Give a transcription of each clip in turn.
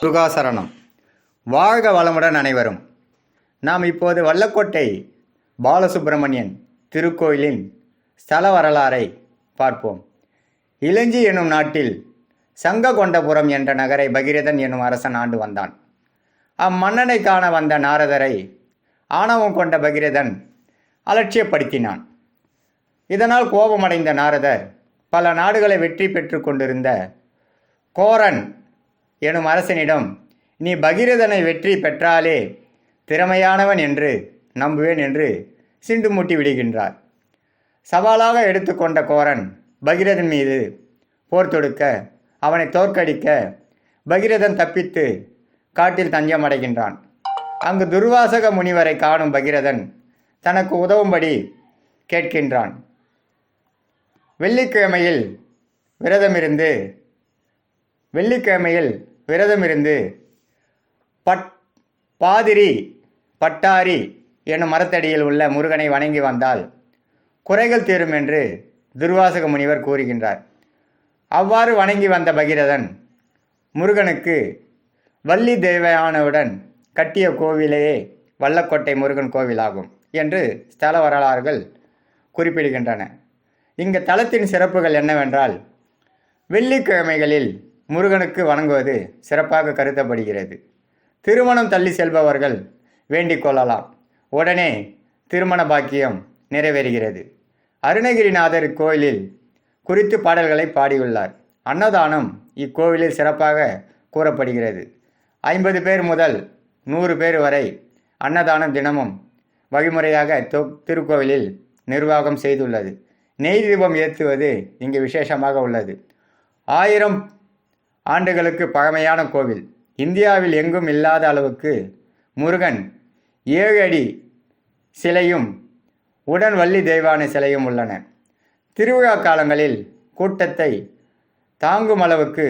முருகாசரணம் வாழ்க வளமுடன் அனைவரும். நாம் இப்போது வல்லக்கோட்டை பாலசுப்பிரமணியன் திருக்கோயிலின் ஸ்தல வரலாறை பார்ப்போம். இளஞ்சி எனும் நாட்டில் சங்ககொண்டபுரம் என்ற நகரை பகீரதன் எனும் அரசன் ஆண்டு வந்தான். அம்மன்னனை காண வந்த நாரதரை ஆணவம் கொண்ட பகீரதன் அலட்சியப்படுத்தினான். இதனால் கோபமடைந்த நாரதர் பல நாடுகளை வெற்றி பெற்று கொண்டிருந்த கோரன் எனும் அரசனிடம் நீ பகீரதனை வெற்றி பெற்றாலே திறமையானவன் என்று நம்புவேன் என்று சிண்டு மூட்டி விடுகின்றார். சவாலாக எடுத்துக்கொண்ட கோரன் பகீரதன் மீது போர் தொடுக்க அவனை தோற்கடிக்க பகீரதன் தப்பித்து காட்டில் தஞ்சமடைகின்றான் அங்கு துர்வாசக முனிவரை காணும் பகீரதன் தனக்கு உதவும்படி கேட்கின்றான். வெள்ளிக்கிழமையில் விரதமிருந்து வெள்ளிக்கிழமையில் விரதமிருந்து பட் பாதிரி பட்டாரி எனும் மரத்தடியில் உள்ள முருகனை வணங்கி வந்தால் குறைகள் தீரும் என்று துர்வாசக முனிவர் கூறுகின்றார். அவ்வாறு வணங்கி வந்த பகிரதன் முருகனுக்கு வள்ளி தேவையானவுடன் கட்டிய கோவிலேயே வல்லக்கோட்டை முருகன் கோவிலாகும் என்று ஸ்தல வரலாறுகள் குறிப்பிடுகின்றன. இங்கு தலத்தின் சிறப்புகள் என்னவென்றால் வெள்ளிக்கிழமைகளில் முருகனுக்கு வணங்குவது சிறப்பாக கருதப்படுகிறது. திருமணம் தள்ளி செல்பவர்கள் வேண்டிக் கொள்ளலாம். உடனே திருமண பாக்கியம் நிறைவேறுகிறது. அருணகிரிநாதர் கோயிலில் குறித்து பாடல்களை பாடியுள்ளார். அன்னதானம் இக்கோவிலில் சிறப்பாக கூறப்படுகிறது. ஐம்பது பேர் முதல் நூறு பேர் வரை அன்னதானம் தினமும் வழிமுறையாக தொ திருக்கோவிலில் நிர்வாகம் செய்துள்ளது. நெய் தீபம் ஏற்றுவது இங்கு விசேஷமாக உள்ளது. ஆயிரம் ஆண்டுகளுக்கு பழமையான கோவில். இந்தியாவில் எங்கும் இல்லாத அளவுக்கு முருகன் ஏழு அடி சிலையும் உடன் வள்ளி தெய்வானை சிலையும் உள்ளன. திருவிழா காலங்களில் கூட்டத்தை தாங்கும் அளவுக்கு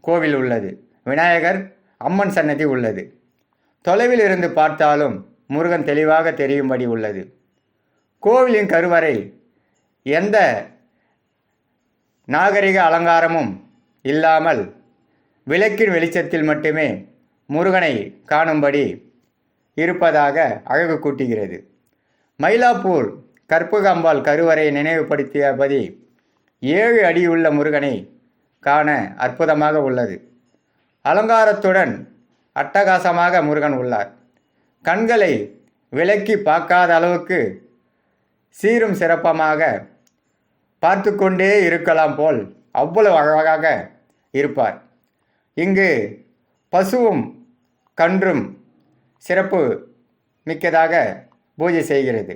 கோவில் உள்ளது. விநாயகர் அம்மன் சன்னதி உள்ளது. தொலைவில் இருந்து பார்த்தாலும் முருகன் தெளிவாக தெரியும்படி உள்ளது. கோவிலின் கருவறை எந்த நாகரிக அலங்காரமும் இல்லாமல் விளக்கின் வெளிச்சத்தில் மட்டுமே முருகனை காணும்படி இருப்பதாக அழகு கூட்டுகிறது. மயிலாப்பூர் கற்பகாம்பாள் கருவறையை நினைவுபடுத்தியபடி ஏழு அடியுள்ள முருகனை காண அற்புதமாக உள்ளது. அலங்காரத்துடன் அட்டகாசமாக முருகன் உள்ளார். கண்களை விலக்கி பார்க்காத அளவுக்கு சீரும் சிறப்பமாக பார்த்து கொண்டே இருக்கலாம் போல் அவ்வளவு அழகாக இருப்பார். இங்கு பசுவும் கன்றும் சிறப்பு மிக்கதாக பூஜை செய்கிறது.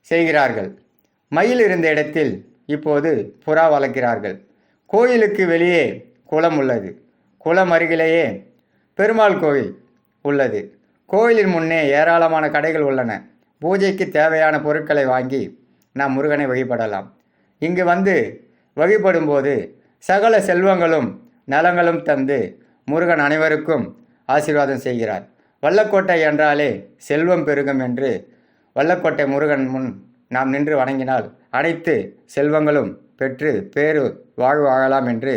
செய்கிறார்கள். மயில் இருந்த இடத்தில் இப்போது புறா வளர்க்கிறார்கள். கோயிலுக்கு வெளியே குளம் உள்ளது. குளம் அருகிலேயே பெருமாள் கோயில் உள்ளது. கோயிலின் முன்னே ஏராளமான கடைகள் உள்ளன. பூஜைக்கு தேவையான பொருட்களை வாங்கி நாம் முருகனை வழிபடலாம். இங்கு வந்து வழிபடும்போது சகல செல்வங்களும் நலங்களும் தந்து முருகன் அனைவருக்கும் ஆசீர்வாதம் செய்கிறார். வல்லக்கோட்டை என்றாலே செல்வம் பெருகும் என்று வல்லக்கோட்டை முருகன் முன் நாம் நின்று வணங்கினால் அனைத்து செல்வங்களும் பெற்று பேரு வாழ்வு வாழலாம் என்று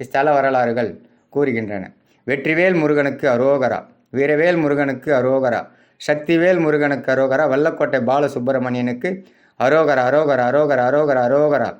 இஸ்தல வரலாறுகள் கூறுகின்றன. வெற்றிவேல் முருகனுக்கு அரோகரா வீரவேல் முருகனுக்கு அரோகரா சக்திவேல் முருகனுக்கு அரோகரா வல்லக்கோட்டை பாலசுப்பிரமணியனுக்கு அரோகரா அரோகரா அரோகரா அரோகரா அரோகரா